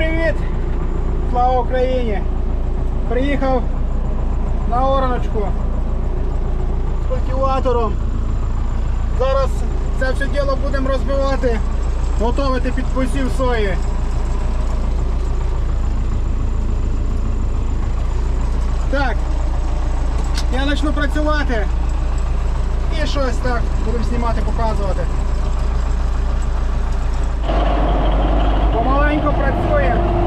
привіт! Слава Україні! Приїхав на ороночку з культиватором. Зараз це все діло будемо розбивати, готувати під посів сої. Так, я почну працювати і щось так будемо знімати, показувати. malenько працює.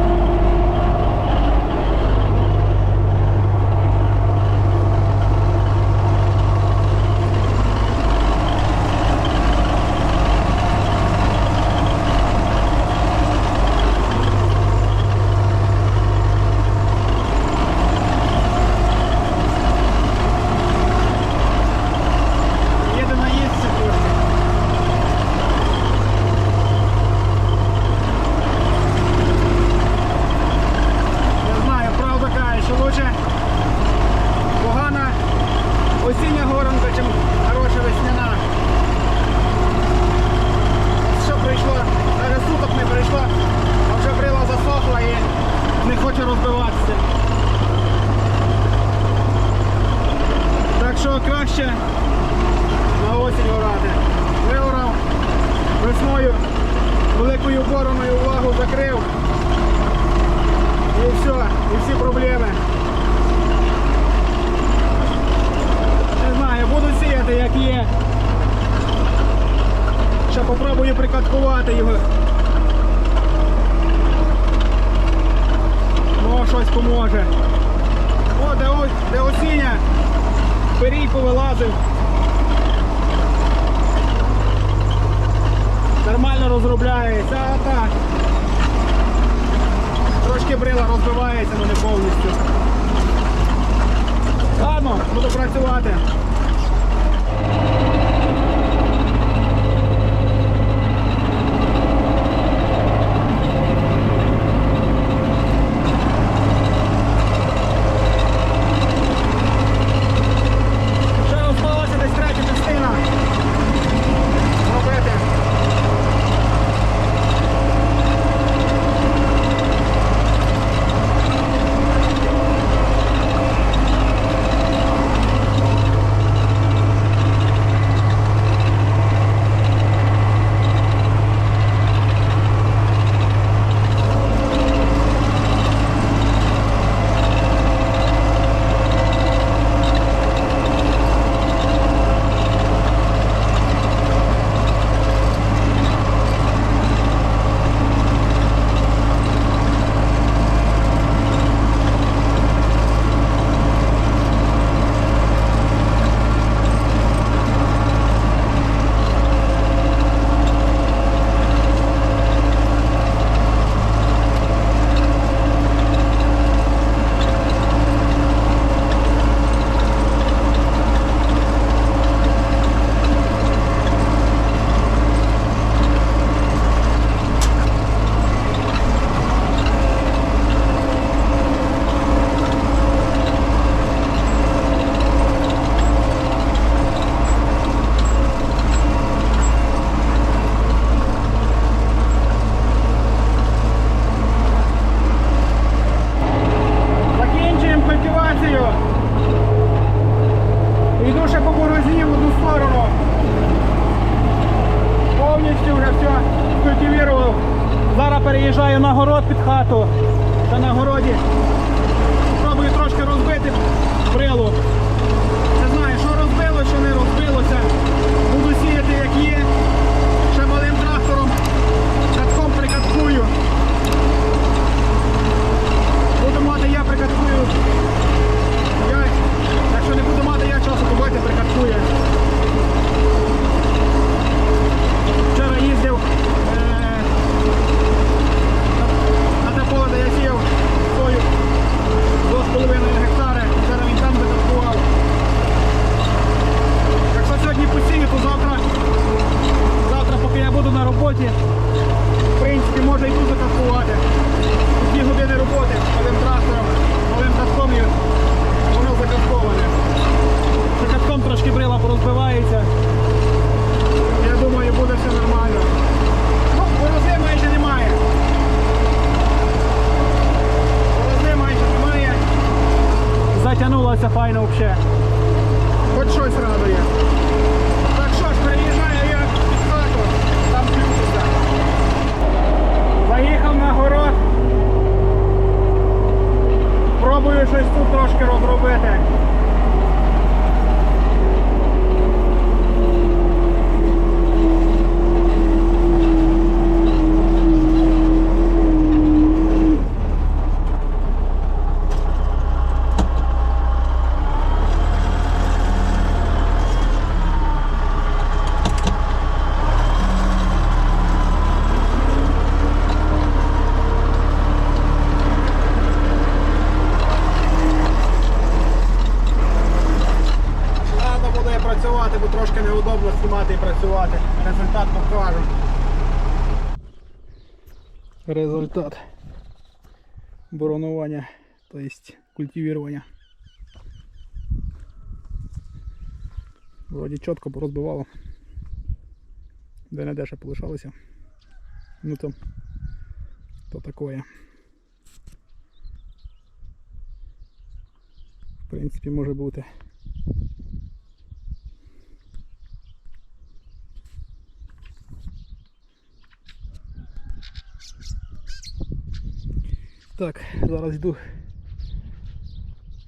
Каткувати його. Ну, о, щось поможе. О, де, де осіння перій повилазив. Нормально розробляється, а так. Трошки брила розбивається, але не повністю. Ладно, буду працювати. маю нагород під хату. Та на городі 再见。Результат боронування, тобто культивування. Вроді чітко порозбивало. Де не ще полишалося. Ну то, то такое. В принципі, може бути. Так, зараз йду.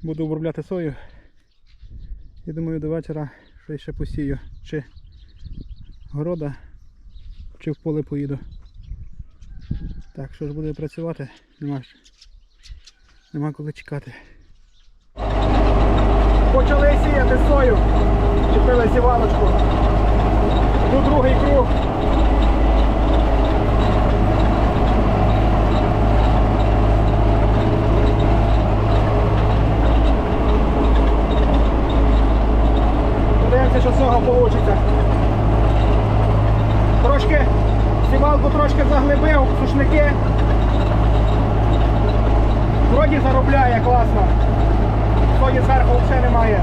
Буду обробляти сою. І думаю до вечора щось ще посію. Чи города, чи в поле поїду. Так, що ж буде працювати, нема, нема коли чекати. Почали сіяти сою. Чепили сівалочку. Тут другий круг. Цього вийде. Трошки сівалку трошки заглибив, сушники. Вроді заробляє класно. Сої зверху взагалі немає.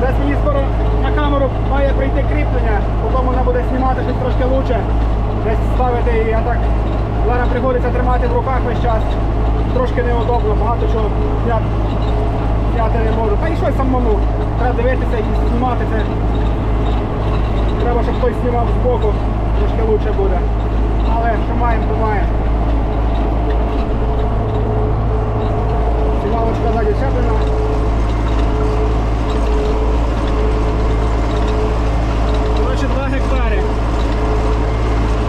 Десь мені скоро на камеру має прийти кріплення, потім вона буде знімати щось трошки лучше. Десь ставити і я так зараз приходиться тримати в руках весь час. Трошки неудобно, багато чого зняти, зняти не можу. Та і щось самому. Треба дивитися і знімати це. Треба, щоб хтось знімав збоку, трошки краще буде. Але що маємо, то маємо. Сівалочка ззаді щеплена. Коротше, 2 гектари.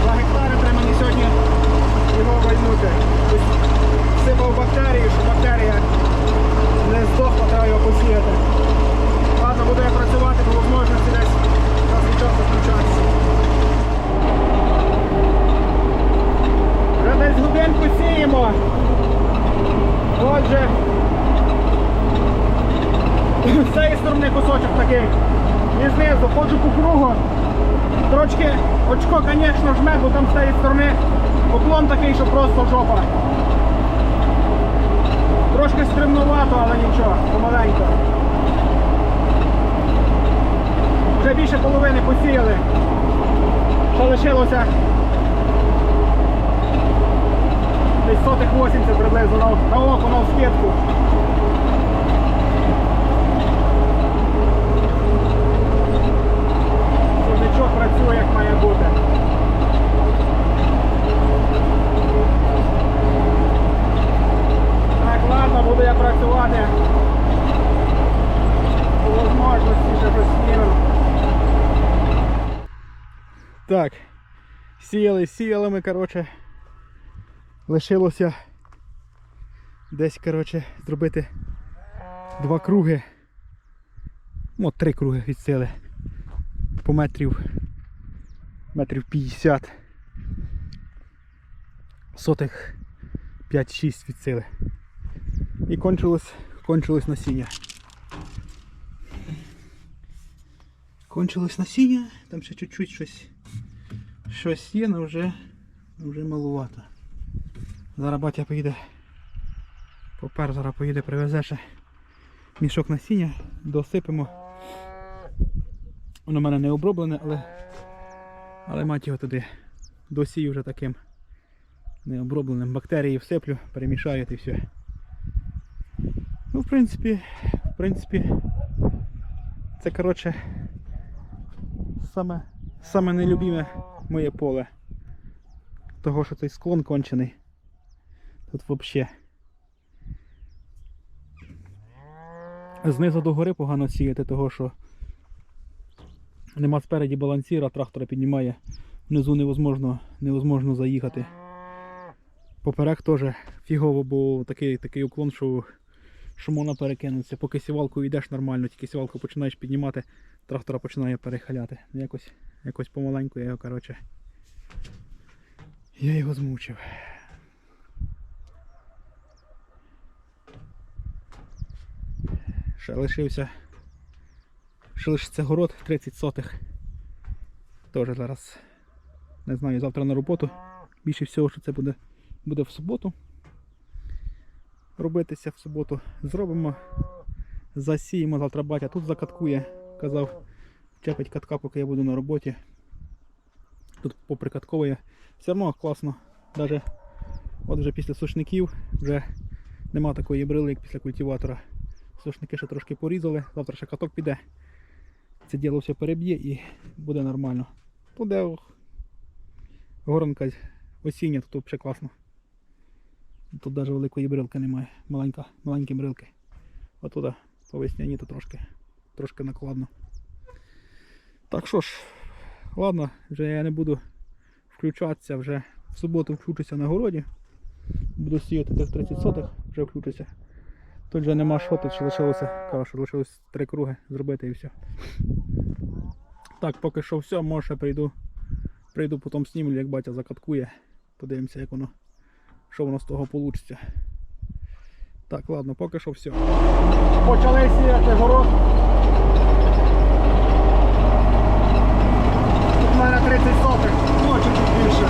2 гектари треба мені сьогодні його вальнути. Тобто Сипав бактерії, щоб бактерія не здохла, треба його посіяти. Ладно, буду я працювати, бо можливості десь час від часу включатися. Вже десь годинку сіємо. Отже, з цієї сторони кусочок такий. І знизу ходжу по кругу. Трошки очко, звісно, жме, бо там з цієї сторони уклон такий, що просто жопа. Трошки стримнувато, але нічого, помаленько. Вже більше половини посіяли. Лишилося десь сотих 80 приблизно на, око, на скидку. Сурничок працює як має бути. Так, буду я працювати. По можливості ще щось. Так, сіяли, сіяли ми, коротше. Лишилося десь, коротше, зробити два круги. Ну, три круги від сили. По метрів метрів 50. Сотих 5-6 від сили. І кончилось, кончилось насіння. Кончилось насіння, там ще чуть-чуть щось, щось є, але вже, вже малувато. Зараз батя поїде. Попер зараз поїде, привезе ще мішок насіння, досипемо. Воно в мене не оброблене, але, але мать його туди досію вже таким необробленим. Бактерії всиплю, перемішаю і все. В принципі, в принципі, це коротше саме, саме нелюбіме моє поле. Того, що цей склон кончений. Тут взагалі. Знизу до гори погано сіяти, того що нема спереді балансіра, трактора піднімає, внизу невозможно, невозможно заїхати. Поперек теж фігово, бо такий, такий уклон, що, що можна перекинутися. Поки сівалкою йдеш нормально, тільки сівалку починаєш піднімати, трактора починає перехиляти. Якось, якось помаленьку я його, коротше. Я його змучив. Ще лишився. Ще лишиться город 30 сотих. Теж зараз не знаю, завтра на роботу. Більше всього, що це буде, буде в суботу. Робитися в суботу. Зробимо. Засіємо, завтра батя тут закаткує. Казав, чепить катка, поки я буду на роботі. Тут поприкатковує. Все одно класно. Даже от вже після сушників вже нема такої брили, як після культиватора. Сушники ще трошки порізали, завтра ще каток піде. Це діло все переб'є і буде нормально. Тут де горонка осіння, тут взагалі класно. Тут навіть великої брилки немає. Маленька, маленькі брилки. Отуда по весняні то трошки, трошки накладно. Так що ж, ладно, вже я не буду включатися, вже в суботу включуся на городі. Буду сіяти тих 30 сотих, вже включуся. Тут вже нема що, тут ще лишилося, кажу, що три круги зробити і все. Так, поки що все, може прийду. Прийду потім снімлю, як батя закаткує. Подивимося, як воно, що воно з того вийде. Так, ладно, поки що все. Почали сіяти город. Тут в мене 30 сотих, ну чуть більше.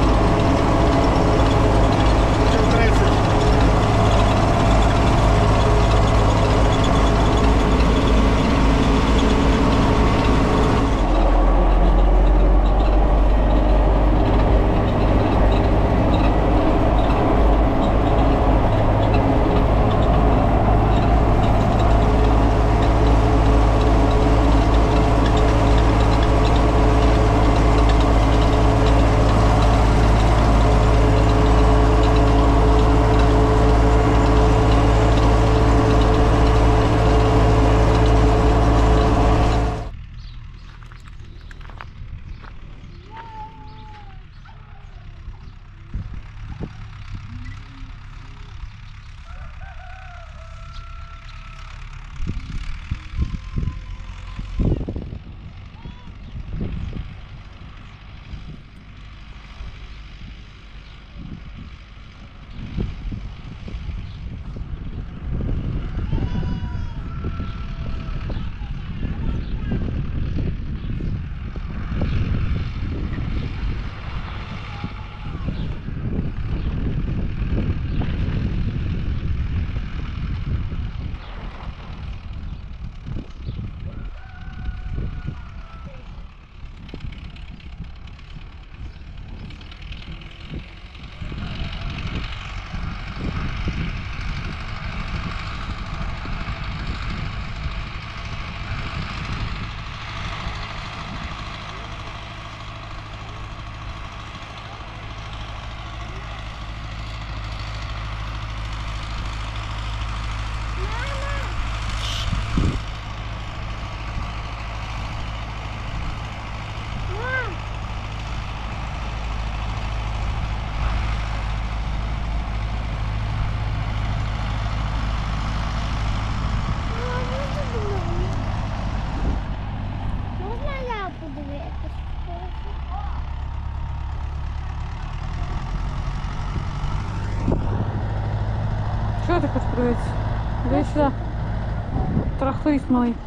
Edrych ffrwyth mwy.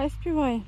Хай співає.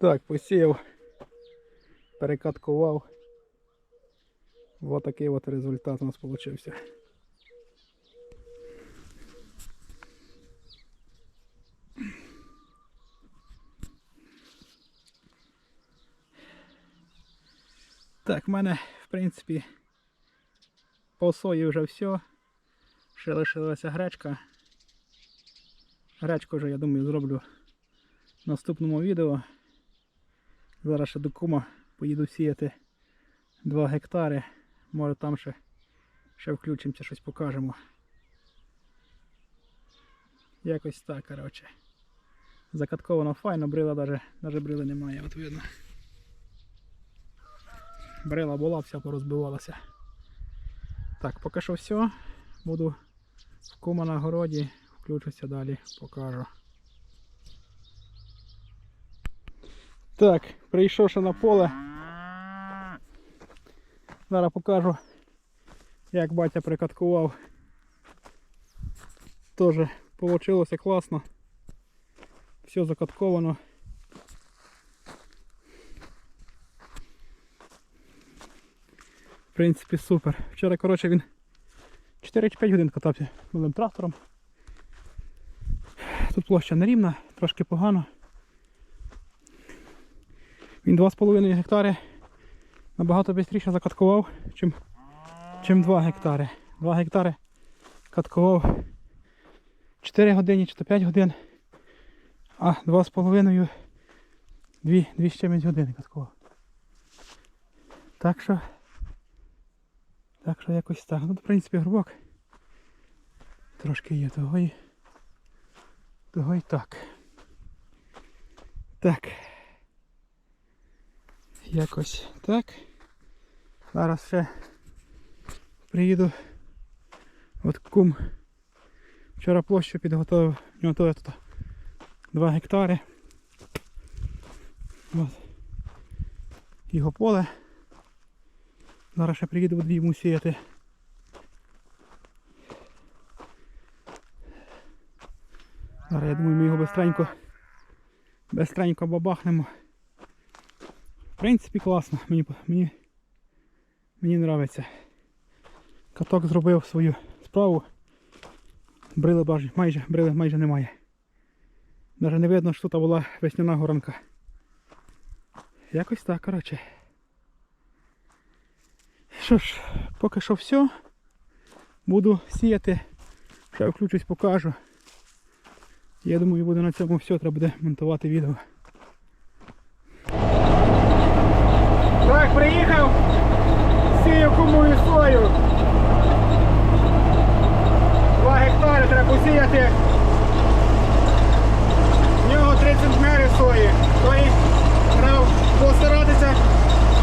Так, посіяв, перекаткував. Ось такий от результат у нас вийшов. Так, в мене, в принципі, по сої вже все. Ще лишилася гречка. Гречку вже, я думаю, зроблю в наступному відео. Зараз ще до кума поїду сіяти 2 гектари. Може там ще, ще включимося, щось покажемо. Якось так, коротше. Закатковано файно, брила даже, даже брили немає, от видно. Брила була, вся порозбивалася. Так, поки що все. Буду в кума на городі, включуся далі, покажу. Так, прийшов ще на поле. Зараз покажу, як батя прикаткував. Теж вийшло класно. Все закатковано. В принципі, супер. Вчора, коротше, він 4 чи 5 годин катався малим трактором. Тут площа нерівна, трошки погано. Він 2,5 гектари набагато швидше закаткував, чим, чим 2 гектари. 2 гектари каткував 4 години чи то 5 годин, а 2,5 2, 2 з чимось години каткував. Так що, так що якось так. Ну, в принципі, грубок трошки є того і, того і так. Так. Якось так. Зараз ще приїду. От кум. Вчора площу підготовив. У нього тут 2 гектари. От. Його поле. Зараз ще приїду буду йому сіяти. Зараз я думаю, ми його бистренько, бистренько бабахнемо. Принципі, класно, мені, мені, мені подобається. Каток зробив свою справу. Брили баж- майже, брили майже немає. Навіть не видно, що тут була весняна горанка. Якось так, коротше. Що ж, поки що все. Буду сіяти. Ще включусь, покажу. Я думаю, буде на цьому все, треба буде монтувати відео. Так, приїхав. Сію кумую сою. Два гектари треба посіяти. В нього 3 центнери сої. Той треба постаратися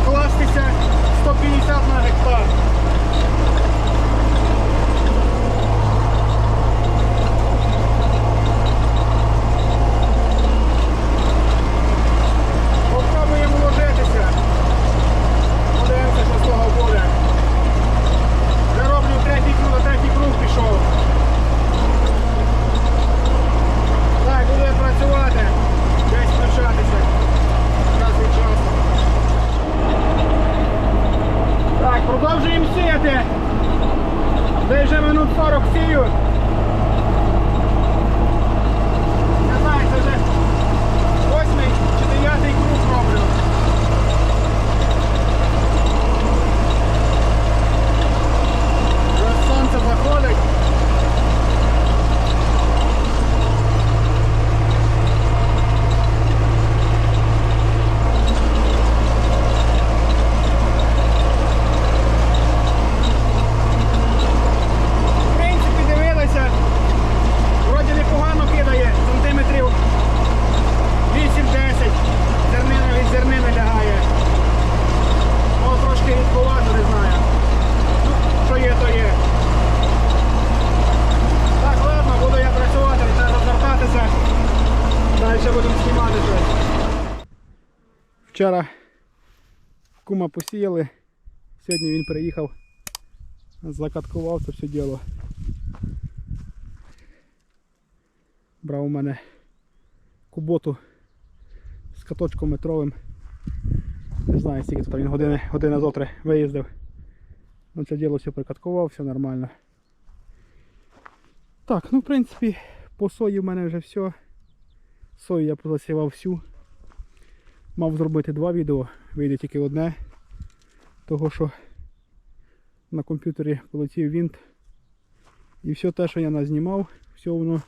кластися 150 на гектар. Десь вже минут 40 сію. Не знаю, це вже восьмий чи дев'ятий круг роблю. Вже сонце заходить. В принципі, дивилися. Вроді непогано кидає, сантиметрів 8-10. Зернина від зернини лягає. Може трошки рідковато, не знаю. Ну, що є, то є. Так, ладно, буду я працювати, треба розвертатися. Далі будемо знімати щось. Вчора кума посіяли. Сьогодні він приїхав, закаткував це все діло. Брав у мене куботу з каточком метровим. Не знаю, скільки тут він години, години зотри виїздив. Ну це діло все прикаткував, все нормально. Так, ну в принципі, по сої в мене вже все. Сою я позасівав всю. Мав зробити два відео, вийде тільки одне. Того що на комп'ютері полетів вінт. І все те, що я назнімав, все воно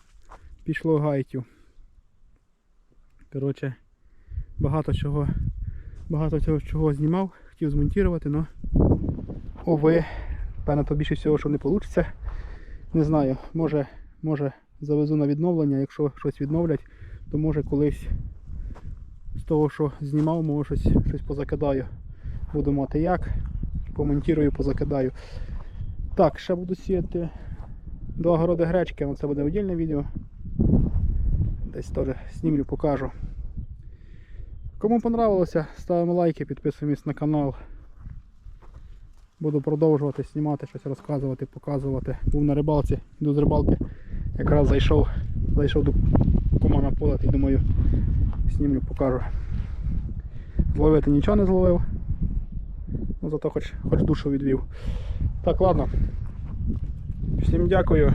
пішло гайтю. Коротше, багато чого, багато чого знімав, хотів змонтувати, але ови, певно, то більше всього, що не вийде. Не знаю, може, може завезу на відновлення, якщо щось відновлять, то може колись з того, що знімав, може щось, щось позакидаю. Буду мати як, помонтірую, позакидаю. Так, ще буду сіяти до огороди гречки, але це буде віддільне відео. Десь теж знімлю, покажу. Кому понравилося, ставимо лайки, підписуємось на канал. Буду продовжувати знімати, щось розказувати, показувати. Був на рибалці, йду з рибалки. Якраз зайшов, зайшов до кума на поле і думаю, знімлю, покажу. Зловити нічого не зловив. Ну зато хоч, хоч душу відвів. Так, ладно. Всім дякую.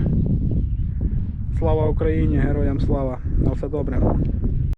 Слава Україні, героям слава. На все добре.